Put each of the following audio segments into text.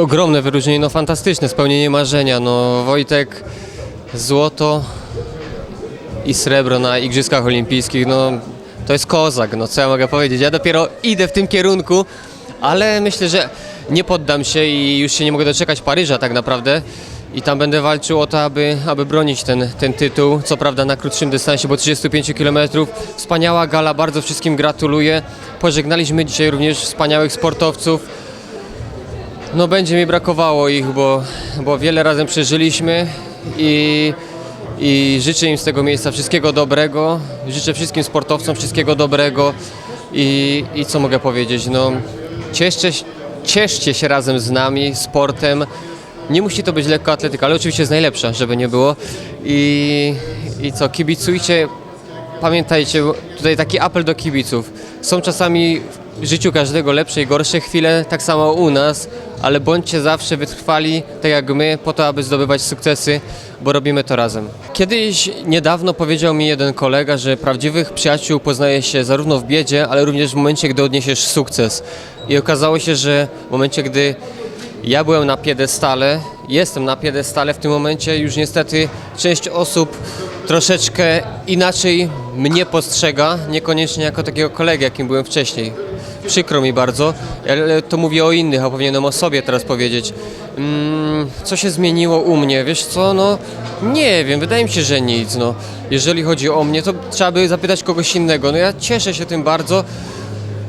Ogromne wyróżnienie, no fantastyczne, spełnienie marzenia. No Wojtek, złoto i srebro na Igrzyskach Olimpijskich, no to jest kozak, no co ja mogę powiedzieć. Ja dopiero idę w tym kierunku, ale myślę, że nie poddam się i już się nie mogę doczekać Paryża tak naprawdę. I tam będę walczył o to, aby, aby bronić ten, ten tytuł. Co prawda na krótszym dystansie, bo 35 km. Wspaniała gala, bardzo wszystkim gratuluję. Pożegnaliśmy dzisiaj również wspaniałych sportowców. No będzie mi brakowało ich, bo, bo wiele razem przeżyliśmy i, i życzę im z tego miejsca wszystkiego dobrego. Życzę wszystkim sportowcom wszystkiego dobrego i, i co mogę powiedzieć, no cieszcie, cieszcie się razem z nami, sportem. Nie musi to być lekka atletyka, ale oczywiście jest najlepsza, żeby nie było. I, i co, kibicujcie, pamiętajcie, tutaj taki apel do kibiców. Są czasami w życiu każdego lepsze i gorsze chwile, tak samo u nas, ale bądźcie zawsze wytrwali, tak jak my, po to, aby zdobywać sukcesy, bo robimy to razem. Kiedyś niedawno powiedział mi jeden kolega, że prawdziwych przyjaciół poznaje się zarówno w biedzie, ale również w momencie, gdy odniesiesz sukces. I okazało się, że w momencie, gdy ja byłem na piedestale, jestem na piedestale w tym momencie, już niestety część osób troszeczkę inaczej mnie postrzega, niekoniecznie jako takiego kolegę, jakim byłem wcześniej. Przykro mi bardzo, ale to mówię o innych, a powinienem o sobie teraz powiedzieć. Mm, co się zmieniło u mnie? Wiesz co, no nie wiem, wydaje mi się, że nic. No. Jeżeli chodzi o mnie, to trzeba by zapytać kogoś innego. No ja cieszę się tym bardzo.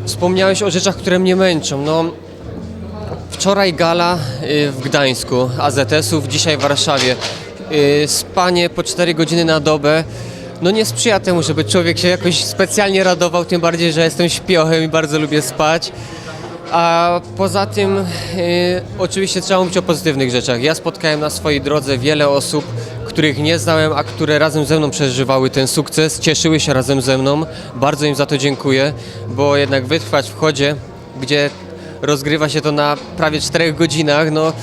Wspomniałeś o rzeczach, które mnie męczą. No, Wczoraj gala y, w Gdańsku AZS-ów, dzisiaj w Warszawie. Y, Spanie po 4 godziny na dobę no nie sprzyja temu, żeby człowiek się jakoś specjalnie radował, tym bardziej, że jestem śpiochem i bardzo lubię spać. A poza tym y, oczywiście trzeba mówić o pozytywnych rzeczach. Ja spotkałem na swojej drodze wiele osób, których nie znałem, a które razem ze mną przeżywały ten sukces, cieszyły się razem ze mną. Bardzo im za to dziękuję, bo jednak wytrwać w chodzie, gdzie rozgrywa się to na prawie 4 godzinach, no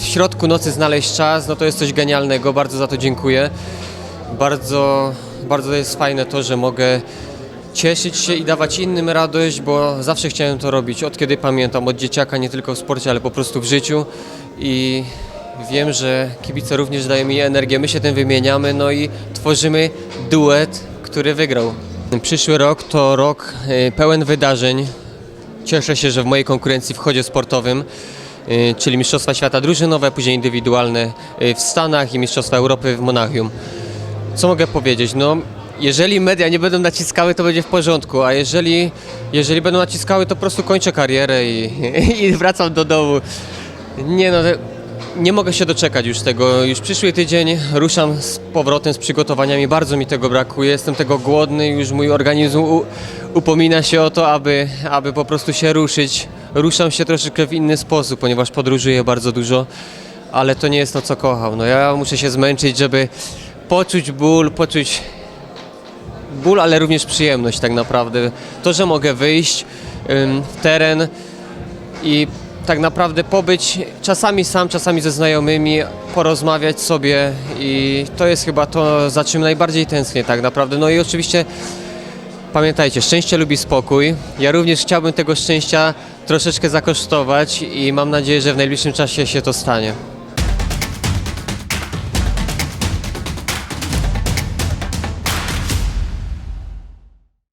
w środku nocy znaleźć czas, no to jest coś genialnego, bardzo za to dziękuję. Bardzo, bardzo jest fajne to, że mogę cieszyć się i dawać innym radość, bo zawsze chciałem to robić, od kiedy pamiętam, od dzieciaka, nie tylko w sporcie, ale po prostu w życiu i wiem, że kibice również dają mi energię, my się tym wymieniamy, no i tworzymy duet, który wygrał. Przyszły rok to rok y, pełen wydarzeń, Cieszę się, że w mojej konkurencji w chodzie sportowym, y, czyli Mistrzostwa Świata drużynowe, później indywidualne y, w Stanach i Mistrzostwa Europy w Monachium. Co mogę powiedzieć? No, jeżeli media nie będą naciskały, to będzie w porządku, a jeżeli, jeżeli będą naciskały, to po prostu kończę karierę i, i wracam do domu. Nie no, nie mogę się doczekać już tego. Już przyszły tydzień ruszam z powrotem z przygotowaniami. Bardzo mi tego brakuje. Jestem tego głodny. Już mój organizm u, upomina się o to, aby, aby po prostu się ruszyć. Ruszam się troszeczkę w inny sposób, ponieważ podróżuję bardzo dużo, ale to nie jest to, co kocham. No ja muszę się zmęczyć, żeby poczuć ból, poczuć ból, ale również przyjemność tak naprawdę. To, że mogę wyjść w teren i tak naprawdę pobyć czasami sam, czasami ze znajomymi, porozmawiać sobie i to jest chyba to, za czym najbardziej tęsknię tak naprawdę. No i oczywiście pamiętajcie, szczęście lubi spokój. Ja również chciałbym tego szczęścia troszeczkę zakosztować i mam nadzieję, że w najbliższym czasie się to stanie.